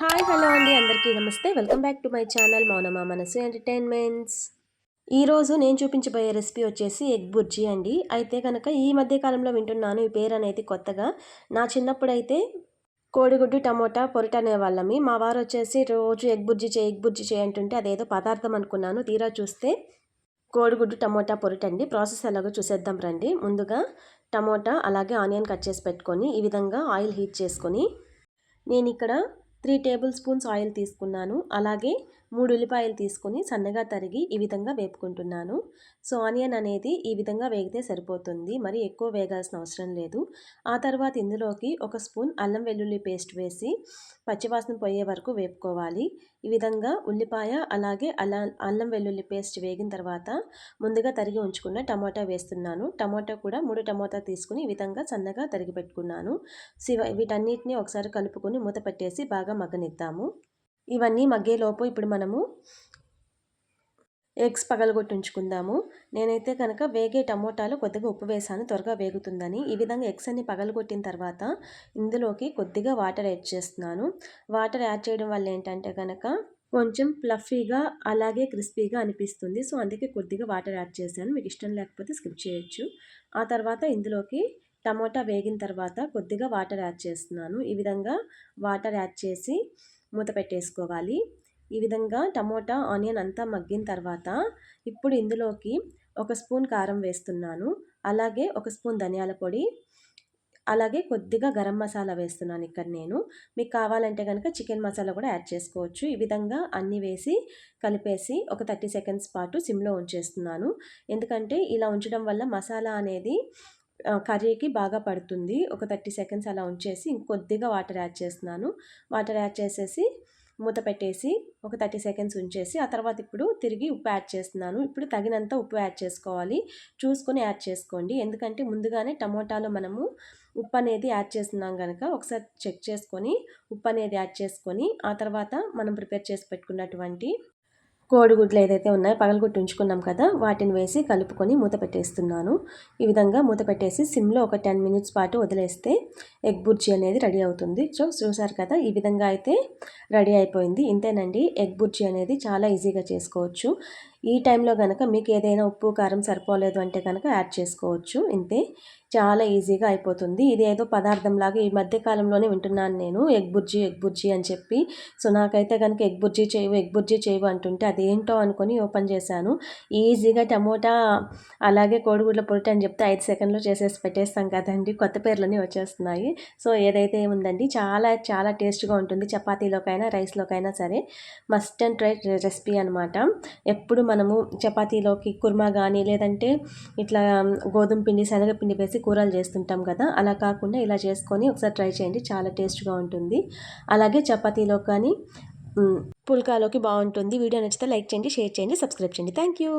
Hi hello అండి. అందరికీ నమస్తే. Welcome back to my channel Mounama Manasu entertainments. ఈరోజు నేను చూపించబోయే రెసిపీ వచ్చేసి ఎగ్ బుర్జీ అండి. అయితే కనుక ఈ మధ్య కాలంలో వింటున్నాను. ఈ పేరు అనేది కొత్తగా. నా చిన్నప్పుడు అయితే కోడిగుడ్డు టమోటా పొరిట అనేవాళ్ళమి మా వారు వచ్చేసి రోజు ఎగ్ బుర్జీ చేయి ఎగ్ బుర్జీ చేయి అంటుంటే అదేదో పదార్థం అనుకున్నాను. తీరా చూస్తే కోడిగుడ్డు టమోటా పొరిటండి ప్రాసెస్ ఎలాగో చూసేద్దాం రండి. ముందుగా టమోటా అలాగే ఆనియన్ కట్ చేసి పెట్టుకొని ఈ విధంగా ఆయిల్ హీట్ చేసుకొని నేను ఇక్కడ త్రీ టేబుల్ స్పూన్స్ ఆయిల్ తీసుకున్నాను. అలాగే మూడు ఉల్లిపాయలు తీసుకొని సన్నగా తరిగి ఈ విధంగా వేపుకుంటున్నాను. సో ఆనియన్ అనేది ఈ విధంగా వేగితే సరిపోతుంది. మరి ఎక్కువ వేగాల్సిన అవసరం లేదు. ఆ తర్వాత ఇందులోకి ఒక స్పూన్ అల్లం వెల్లుల్లి పేస్ట్ వేసి పచ్చివాసన పోయే వరకు వేపుకోవాలి. ఈ విధంగా ఉల్లిపాయ అలాగే అల్లం అల్లం వెల్లుల్లి పేస్ట్ వేగిన తర్వాత ముందుగా తరిగి ఉంచుకున్న టమాటా వేస్తున్నాను. టమాటా కూడా మూడు టమాటా తీసుకుని ఈ విధంగా సన్నగా తరిగి పెట్టుకున్నాను. వీటన్నిటిని ఒకసారి కలుపుకొని మూత పెట్టేసి బాగా మగ్గనిద్దాము. ఇవన్నీ మగ్గేలోపు ఇప్పుడు మనము ఎగ్స్ పగలగొట్టి ఉంచుకుందాము. నేనైతే కనుక వేగే టమోటాలు కొద్దిగా ఉప్పు వేసాను త్వరగా వేగుతుందని. ఈ విధంగా ఎగ్స్ అన్ని పగలగొట్టిన తర్వాత ఇందులోకి కొద్దిగా వాటర్ యాడ్ చేస్తున్నాను. వాటర్ యాడ్ చేయడం వల్ల ఏంటంటే కనుక కొంచెం ఫ్లఫీగా అలాగే క్రిస్పీగా అనిపిస్తుంది. సో అందుకే కొద్దిగా వాటర్ యాడ్ చేశాను. మీకు ఇష్టం లేకపోతే స్కిప్ చేయొచ్చు. ఆ తర్వాత ఇందులోకి టమోటా వేగిన తర్వాత కొద్దిగా వాటర్ యాడ్ చేస్తున్నాను. ఈ విధంగా వాటర్ యాడ్ చేసి మూత పెట్టేసుకోవాలి. ఈ విధంగా టమోటా ఆనియన్ అంతా మగ్గిన తర్వాత ఇప్పుడు ఇందులోకి ఒక స్పూన్ కారం వేస్తున్నాను. అలాగే ఒక స్పూన్ ధనియాల పొడి అలాగే కొద్దిగా గరం మసాలా వేస్తున్నాను ఇక్కడ నేను. మీకు కావాలంటే కనుక చికెన్ మసాలా కూడా యాడ్ చేసుకోవచ్చు. ఈ విధంగా అన్నీ వేసి కలిపేసి ఒక థర్టీ సెకండ్స్ పాటు సిమ్లో ఉంచేస్తున్నాను. ఎందుకంటే ఇలా ఉంచడం వల్ల మసాలా అనేది కర్రీకి బాగా పడుతుంది. ఒక థర్టీ సెకండ్స్ అలా ఉంచేసి ఇంకొద్దిగా వాటర్ యాడ్ చేస్తున్నాను. వాటర్ యాడ్ చేసేసి మూత పెట్టేసి ఒక థర్టీ సెకండ్స్ ఉంచేసి ఆ తర్వాత ఇప్పుడు తిరిగి ఉప్పు యాడ్ చేస్తున్నాను. ఇప్పుడు తగినంత ఉప్పు యాడ్ చేసుకోవాలి. చూసుకొని యాడ్ చేసుకోండి. ఎందుకంటే ముందుగానే టమోటాలో మనము ఉప్పు అనేది యాడ్ చేస్తున్నాం కనుక ఒకసారి చెక్ చేసుకొని ఉప్పు అనేది యాడ్ చేసుకొని ఆ తర్వాత మనం ప్రిపేర్ చేసి పెట్టుకున్నటువంటి కోడిగుడ్లు ఏదైతే ఉన్నాయో పగలగొట్టి ఉంచుకున్నాం కదా వాటిని వేసి కలుపుకొని మూత పెట్టేస్తున్నాను. ఈ విధంగా మూత పెట్టేసి సిమ్లో ఒక టెన్ మినిట్స్ పాటు వదిలేస్తే ఎగ్ బుర్జీ అనేది రెడీ అవుతుంది. సో చూసారు కదా ఈ విధంగా అయితే రెడీ అయిపోయింది. ఇంతేనండి ఎగ్ బుర్జీ అనేది చాలా ఈజీగా చేసుకోవచ్చు. ఈ టైంలో కనుక మీకు ఏదైనా ఉప్పు కారం సరిపోలేదు అంటే కనుక యాడ్ చేసుకోవచ్చు. ఇంతే. చాలా ఈజీగా అయిపోతుంది. ఇది ఏదో పదార్థంలాగా ఈ మధ్య కాలంలోనే వింటున్నాను నేను. ఎగ్ బుర్జీ ఎగ్ బుర్జీ అని చెప్పి. సో నాకైతే కనుక ఎగ్ బుర్జీ చేయవు ఎగ్ బుర్జీ చేయవు అంటుంటే అదేంటో అనుకొని ఓపెన్ చేశాను. ఈజీగా టమోటా అలాగే కోడిగుడ్ల పొరటి అని చెప్తే ఐదు సెకండ్లో చేసేసి పెట్టేస్తాం కదండి. కొత్త పేర్లన్నీ వచ్చేస్తున్నాయి. సో ఏదైతే ఏముందండి? చాలా చాలా టేస్ట్గా ఉంటుంది. చపాతీలోకైనా రైస్లోకైనా సరే. మస్ట్ అండ్ ట్రై రెసిపీ అనమాట ఎప్పుడు మనము చపాతీలోకి కుర్మా కానీ లేదంటే ఇట్లా గోధుమ పిండి శనగపిండి వేసి కూరలు చేస్తుంటాం కదా అలా కాకుండా ఇలా చేసుకొని ఒకసారి ట్రై చేయండి. చాలా టేస్ట్గా ఉంటుంది. అలాగే చపాతీలో కానీ పుల్కాలోకి బాగుంటుంది. వీడియో నచ్చితే లైక్ చేయండి షేర్ చేయండి సబ్స్క్రైబ్ చేయండి. Thank you